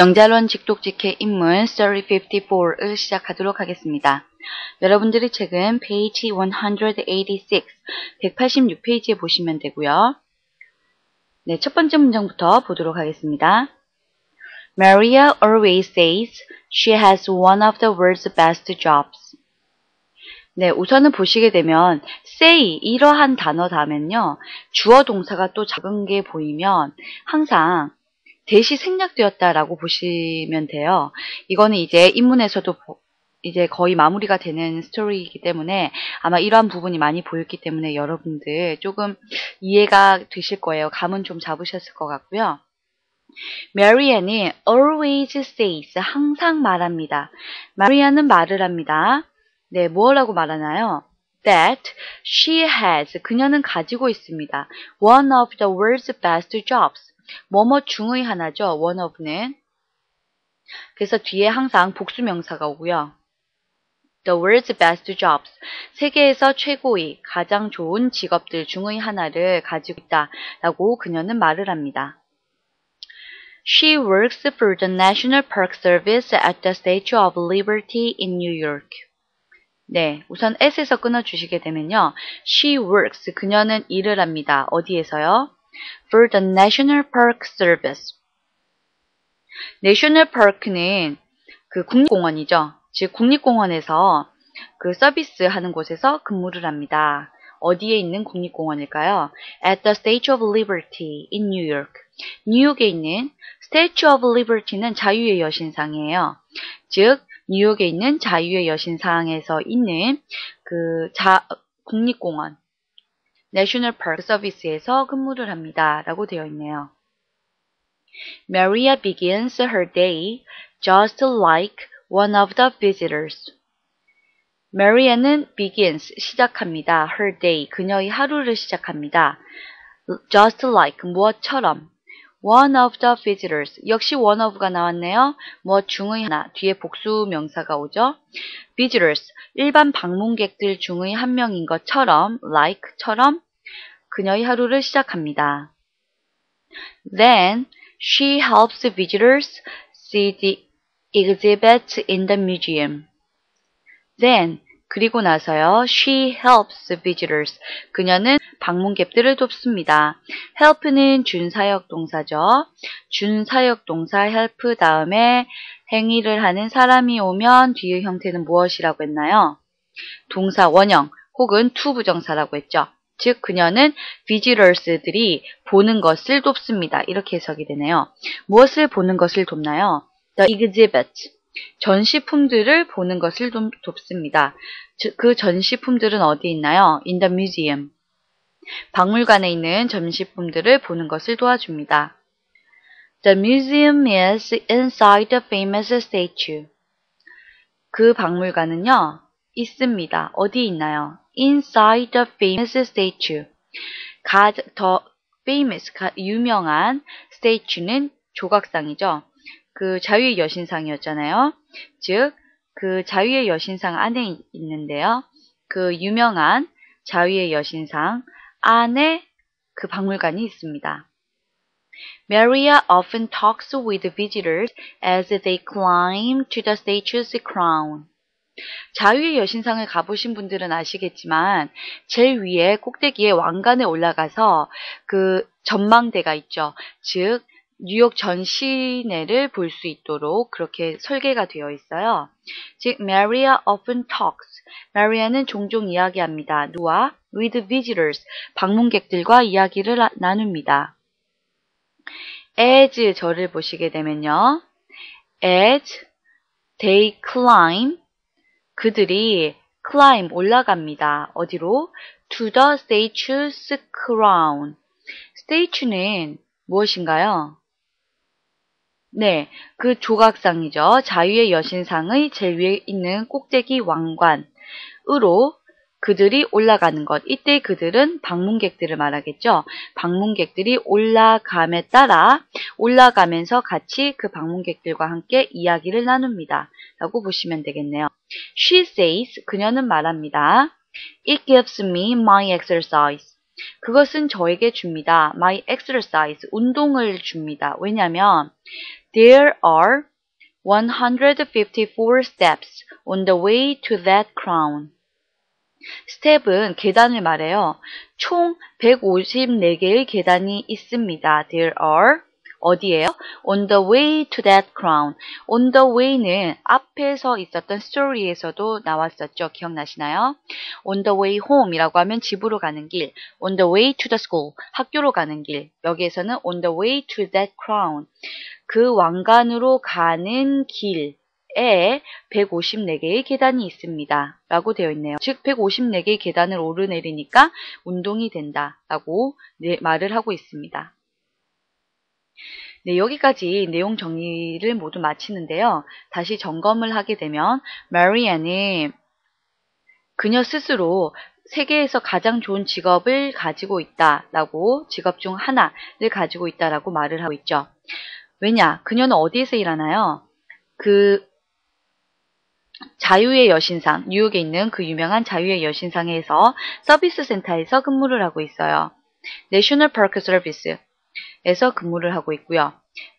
영자론 직독직해 인문 3054을 시작하도록 하겠습니다. 여러분들의 책은 page 186, 186페이지에 보시면 되고요. 네, 첫 번째 문장부터 보도록 하겠습니다. Maria always says she has one of the world's best jobs. 네, 우선은 보시게 되면 say 이러한 단어 다음엔요. 주어 동사가 또 작은 게 보이면 항상 대시 생략되었다라고 보시면 돼요. 이거는 이제 인문에서도 이제 거의 마무리가 되는 스토리이기 때문에 아마 이러한 부분이 많이 보였기 때문에 여러분들 조금 이해가 되실 거예요. 감은 좀 잡으셨을 것 같고요. 메리안이 always says 항상 말합니다. 마리아는 말을 합니다. 네, 뭐라고 말하나요? That she has 그녀는 가지고 있습니다. One of the world's best jobs 뭐뭐 중의 하나죠. one of는. 그래서 뒤에 항상 복수명사가 오고요. The world's best jobs. 세계에서 최고의, 가장 좋은 직업들 중의 하나를 가지고 있다 라고 그녀는 말을 합니다. She works for the National Park Service at the Statue of Liberty in New York. 네, 우선 S에서 끊어주시게 되면요. She works, 그녀는 일을 합니다. 어디에서요? For the National Park Service. National Park는 그 국립공원이죠. 즉 국립공원에서 그 서비스 하는 곳에서 근무를 합니다. 어디에 있는 국립공원일까요? At the Statue of Liberty in New York. 뉴욕에 있는 Statue of Liberty는 자유의 여신상이에요. 즉 뉴욕에 있는 자유의 여신상에서 있는 그 자, 국립공원 National Park Service에서 근무를 합니다. 라고 되어 있네요. Maria begins her day just like one of the visitors. Maria는 begins, 시작합니다. her day, 그녀의 하루를 시작합니다. just like, 무엇처럼. one of the visitors, 역시 one of가 나왔네요. 무엇 중의 하나, 뒤에 복수 명사가 오죠. visitors, 일반 방문객들 중의 한 명인 것처럼, like처럼 그녀의 하루를 시작합니다. Then she helps visitors see the exhibits in the museum. Then 그리고 나서요. She helps visitors. 그녀는 방문객들을 돕습니다. help는 준사역 동사죠. 준사역 동사 help 다음에 행위를 하는 사람이 오면 뒤의 형태는 무엇이라고 했나요? 동사 원형 혹은 to 부정사라고 했죠. 즉 그녀는 visitors들이 보는 것을 돕습니다. 이렇게 해석이 되네요. 무엇을 보는 것을 돕나요? The exhibit. 전시품들을 보는 것을 좀 돕습니다. 그 전시품들은 어디 있나요? In the museum. 박물관에 있는 전시품들을 보는 것을 도와줍니다. The museum is inside the famous statue. 그 박물관은요, 있습니다. 어디 있나요? Inside the famous statue. 가, 더 famous, 가, 유명한 statue는 조각상이죠. 그 자유의 여신상이었잖아요. 즉, 그 자유의 여신상 안에 있는데요. 그 유명한 자유의 여신상 안에 그 박물관이 있습니다. Maria often talks with visitors as they climb to the statue's crown. 자유의 여신상을 가보신 분들은 아시겠지만 제일 위에 꼭대기에 왕관에 올라가서 그 전망대가 있죠. 즉 뉴욕 전 시내를 볼 수 있도록 그렇게 설계가 되어 있어요. 즉, Maria often talks. 마리아는 종종 이야기합니다. 누와? with visitors. 방문객들과 이야기를 나눕니다. as 저를 보시게 되면요. as they climb. 그들이 climb 올라갑니다. 어디로? to the statue's crown. statue는 무엇인가요? 네, 그 조각상이죠. 자유의 여신상의 제일 위에 있는 꼭대기 왕관으로 그들이 올라가는 것. 이때 그들은 방문객들을 말하겠죠. 방문객들이 올라감에 따라 올라가면서 같이 그 방문객들과 함께 이야기를 나눕니다. 라고 보시면 되겠네요. She says, 그녀는 말합니다. It gives me my exercise. 그것은 저에게 줍니다. My exercise, 운동을 줍니다. 왜냐하면 There are 154 steps on the way to that crown. 스텝은 계단을 말해요. 총 154개의 계단이 있습니다. There are 어디에요? On the way to that crown. On the way는 앞에서 있었던 스토리에서도 나왔었죠. 기억나시나요? On the way home이라고 하면 집으로 가는 길. On the way to the school. 학교로 가는 길. 여기에서는 on the way to that crown. 그 왕관으로 가는 길. 에 154개의 계단이 있습니다. 라고 되어 있네요. 즉 154개의 계단을 오르내리니까 운동이 된다. 라고 네, 말을 하고 있습니다. 네, 여기까지 내용 정리를 모두 마치는데요. 다시 점검을 하게 되면 마리안은 그녀 스스로 세계에서 가장 좋은 직업을 가지고 있다라고 직업 중 하나를 가지고 있다라고 말을 하고 있죠. 왜냐? 그녀는 어디에서 일하나요? 그 자유의 여신상, 뉴욕에 있는 그 유명한 자유의 여신상에서 서비스 센터에서 근무를 하고 있어요. 내셔널 파크 서비스에서 근무를 하고 있고요.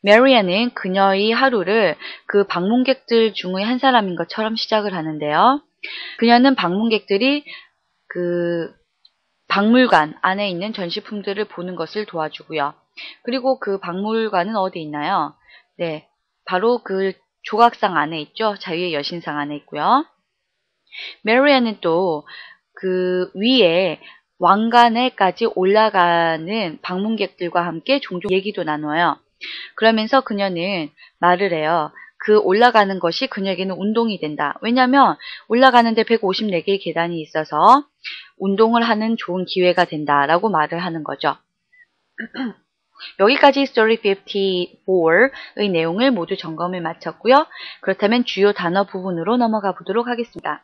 메리안은 그녀의 하루를 그 방문객들 중의 한 사람인 것처럼 시작을 하는데요. 그녀는 방문객들이 그 박물관 안에 있는 전시품들을 보는 것을 도와주고요. 그리고 그 박물관은 어디 있나요? 네, 바로 그 조각상 안에 있죠. 자유의 여신상 안에 있고요. 메리안은 또그 위에 왕관에까지 올라가는 방문객들과 함께 종종 얘기도 나눠요. 그러면서 그녀는 말을 해요. 그 올라가는 것이 그녀에게는 운동이 된다. 왜냐하면 올라가는데 154개의 계단이 있어서 운동을 하는 좋은 기회가 된다라고 말을 하는 거죠. 여기까지 Story 54의 내용을 모두 점검을 마쳤고요. 그렇다면 주요 단어 부분으로 넘어가 보도록 하겠습니다.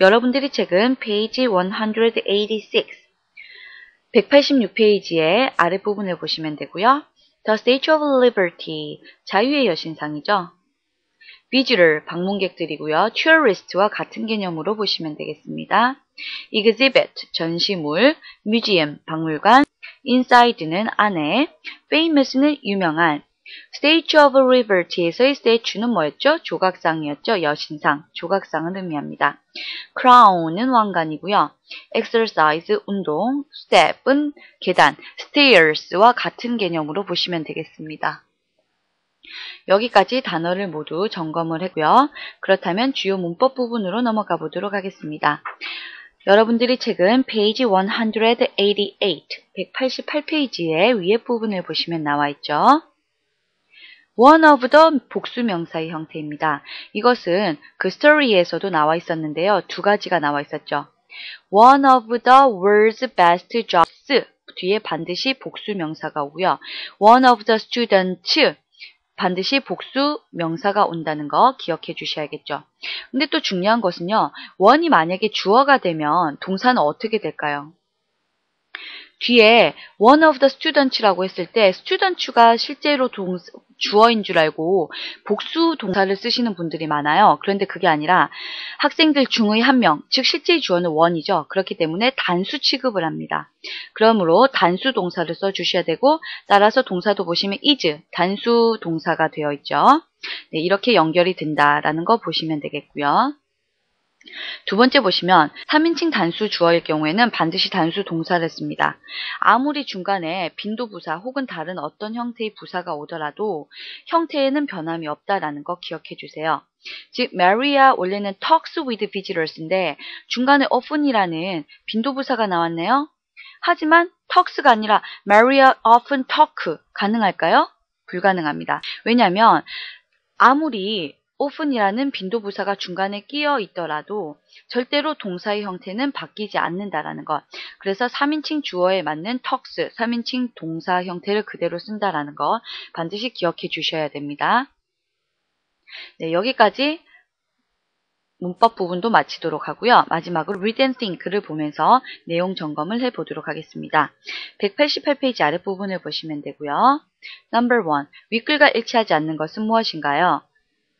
여러분들이 책은 페이지 186, 186페이지의 아랫부분을 보시면 되고요. The Statue of Liberty, 자유의 여신상이죠. Visitor, 방문객들이고요. Tourist와 같은 개념으로 보시면 되겠습니다. Exhibit, 전시물, Museum, 박물관, Inside는 안에, Famous는 유명한, Statue of Liberty에서의 statue는 뭐였죠? 조각상이었죠. 여신상, 조각상을 의미합니다. Crown은 왕관이고요. Exercise, 운동, Step은 계단, Stairs와 같은 개념으로 보시면 되겠습니다. 여기까지 단어를 모두 점검을 했고요. 그렇다면 주요 문법 부분으로 넘어가 보도록 하겠습니다. 여러분들이 책은 페이지 188, 188페이지의 위에 부분을 보시면 나와 있죠. one of the 복수 명사의 형태입니다. 이것은 그 스토리에서도 나와 있었는데요. 두 가지가 나와 있었죠. one of the world's best jobs 뒤에 반드시 복수 명사가 오고요. one of the students 반드시 복수 명사가 온다는 거 기억해 주셔야겠죠. 근데 또 중요한 것은요. 원이 만약에 주어가 되면 동사는 어떻게 될까요? 뒤에 one of the students라고 했을 때 students가 실제로 동, 주어인 줄 알고 복수 동사를 쓰시는 분들이 많아요. 그런데 그게 아니라 학생들 중의 한 명, 즉 실제 주어는 one이죠. 그렇기 때문에 단수 취급을 합니다. 그러므로 단수 동사를 써 주셔야 되고 따라서 동사도 보시면 is, 단수 동사가 되어 있죠. 네, 이렇게 연결이 된다라는 거 보시면 되겠고요. 두 번째 보시면 3인칭 단수 주어일 경우에는 반드시 단수 동사를 씁니다. 아무리 중간에 빈도 부사 혹은 다른 어떤 형태의 부사가 오더라도 형태에는 변함이 없다라는 거 기억해 주세요. 즉, Maria 원래는 talks with visitors인데 중간에 often이라는 빈도 부사가 나왔네요. 하지만 talks가 아니라 Maria often talk 가능할까요? 불가능합니다. 왜냐하면 아무리 often이라는 빈도 부사가 중간에 끼어 있더라도 절대로 동사의 형태는 바뀌지 않는다라는 것. 그래서 3인칭 주어에 맞는 talks, 3인칭 동사 형태를 그대로 쓴다라는 것 반드시 기억해 주셔야 됩니다. 네, 여기까지 문법 부분도 마치도록 하고요. 마지막으로 read and think를 보면서 내용 점검을 해보도록 하겠습니다. 188페이지 아랫부분을 보시면 되고요. Number 1. 윗글과 일치하지 않는 것은 무엇인가요?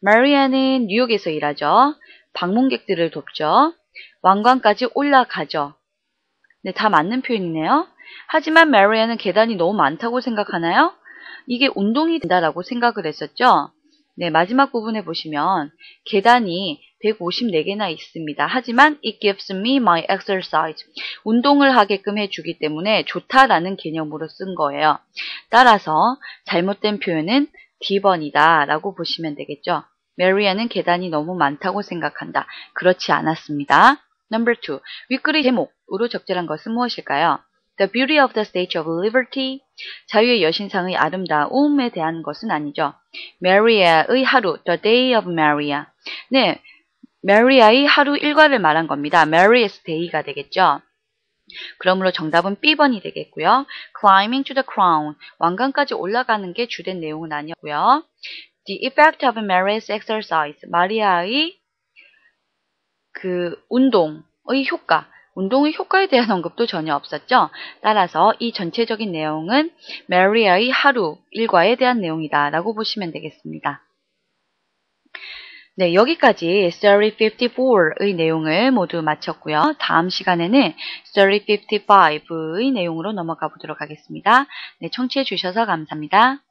마리아는 뉴욕에서 일하죠. 방문객들을 돕죠. 왕관까지 올라가죠. 네, 다 맞는 표현이네요. 하지만 마리아는 계단이 너무 많다고 생각하나요? 이게 운동이 된다라고 생각을 했었죠. 네, 마지막 부분에 보시면 계단이 154개나 있습니다. 하지만 it gives me my exercise. 운동을 하게끔 해주기 때문에 좋다라는 개념으로 쓴 거예요. 따라서 잘못된 표현은 D번이다 라고 보시면 되겠죠. 메리아는 계단이 너무 많다고 생각한다. 그렇지 않았습니다. Number two, 윗글의 제목으로 적절한 것은 무엇일까요? The beauty of the Statue of Liberty. 자유의 여신상의 아름다움에 대한 것은 아니죠. Maria의 하루, the day of Maria. 네, Maria의 하루 일과를 말한 겁니다. Maria's day가 되겠죠. 그러므로 정답은 B번이 되겠고요. Climbing to the crown. 왕관까지 올라가는 게 주된 내용은 아니었고요. The effect of Mary's exercise. 마리아의 그 운동의 효과. 운동의 효과에 대한 언급도 전혀 없었죠. 따라서 이 전체적인 내용은 메리아의 하루 일과에 대한 내용이다 라고 보시면 되겠습니다. 네, 여기까지 Story 54의 내용을 모두 마쳤고요. 다음 시간에는 Story 55의 내용으로 넘어가 보도록 하겠습니다. 네, 청취해 주셔서 감사합니다.